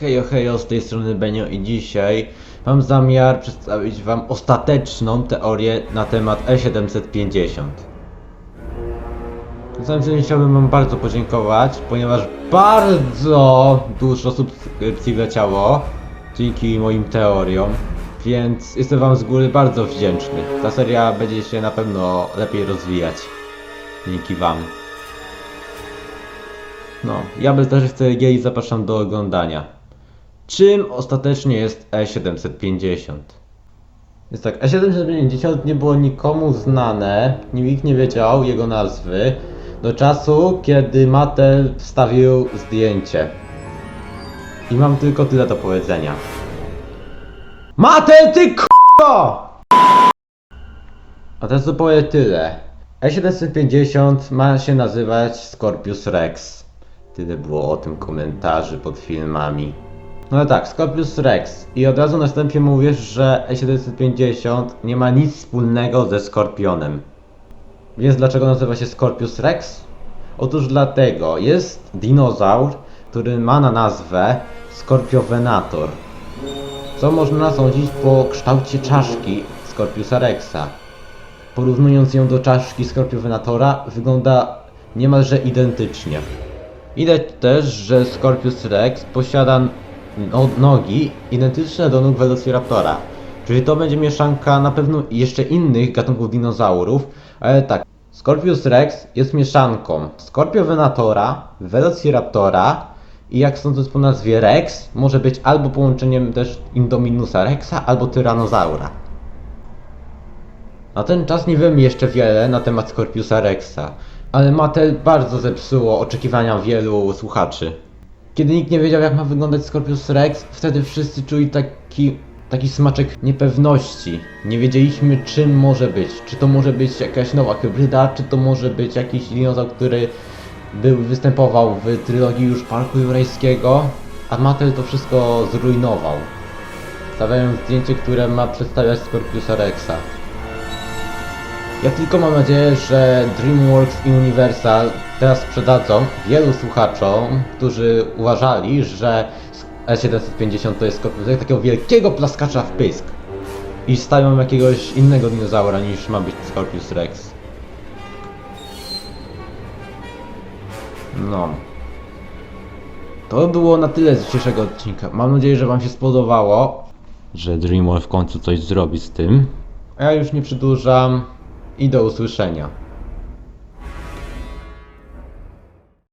Hejo, hejo, z tej strony Benio i dzisiaj mam zamiar przedstawić wam ostateczną teorię na temat E750. Na samym wstępie chciałbym wam bardzo podziękować, ponieważ bardzo dużo subskrypcji wleciało dzięki moim teoriom, więc jestem wam z góry bardzo wdzięczny. Ta seria będzie się na pewno lepiej rozwijać dzięki wam. No, ja bez dalszych ceregieli zapraszam do oglądania. Czym ostatecznie jest E750? Jest tak, E750 nie było nikomu znane, nikt nie wiedział jego nazwy, do czasu, kiedy Mattel wstawił zdjęcie. I mam tylko tyle do powiedzenia. Mattel, ty k***o! A teraz dopowie tyle. E750 ma się nazywać Scorpius Rex. Tyle było o tym komentarzy pod filmami. No ale tak, Scorpius Rex. I od razu na wstępie mówię, że E750 nie ma nic wspólnego ze Skorpionem. Więc dlaczego nazywa się Scorpius Rex? Otóż dlatego, jest dinozaur, który ma na nazwę Scorpiovenator. Co można sądzić po kształcie czaszki Scorpiusa Rexa. Porównując ją do czaszki Scorpiovenatora, wygląda niemalże identycznie. Widać też, że Scorpius Rex posiada no, nogi identyczne do nóg Velociraptora. Czyli to będzie mieszanka na pewno jeszcze innych gatunków dinozaurów, ale tak. Scorpius Rex jest mieszanką Scorpiovenatora, Velociraptora i jak sądząc po nazwie Rex, może być albo połączeniem też Indominusa Rexa albo Tyrannosaura. Na ten czas nie wiem jeszcze wiele na temat Scorpiusa Rexa, ale Mattel bardzo zepsuło oczekiwania wielu słuchaczy. Kiedy nikt nie wiedział jak ma wyglądać Scorpius Rex, wtedy wszyscy czuli taki, taki smaczek niepewności. Nie wiedzieliśmy czym może być. Czy to może być jakaś nowa hybryda, czy to może być jakiś dinozaur, który był, występował w trylogii już Parku Jurajskiego, a Mattel to wszystko zrujnował. Stawiając zdjęcie, które ma przedstawiać Scorpiusa Rexa. Ja tylko mam nadzieję, że DreamWorks i Universal teraz sprzedadzą wielu słuchaczom, którzy uważali, że S750 to jest Scorpius takiego wielkiego plaskacza w pysk. I stawią jakiegoś innego dinozaura niż ma być Scorpius Rex. No. To było na tyle z dzisiejszego odcinka. Mam nadzieję, że Wam się spodobało. Że DreamWorks w końcu coś zrobi z tym. A ja już nie przedłużam i do usłyszenia.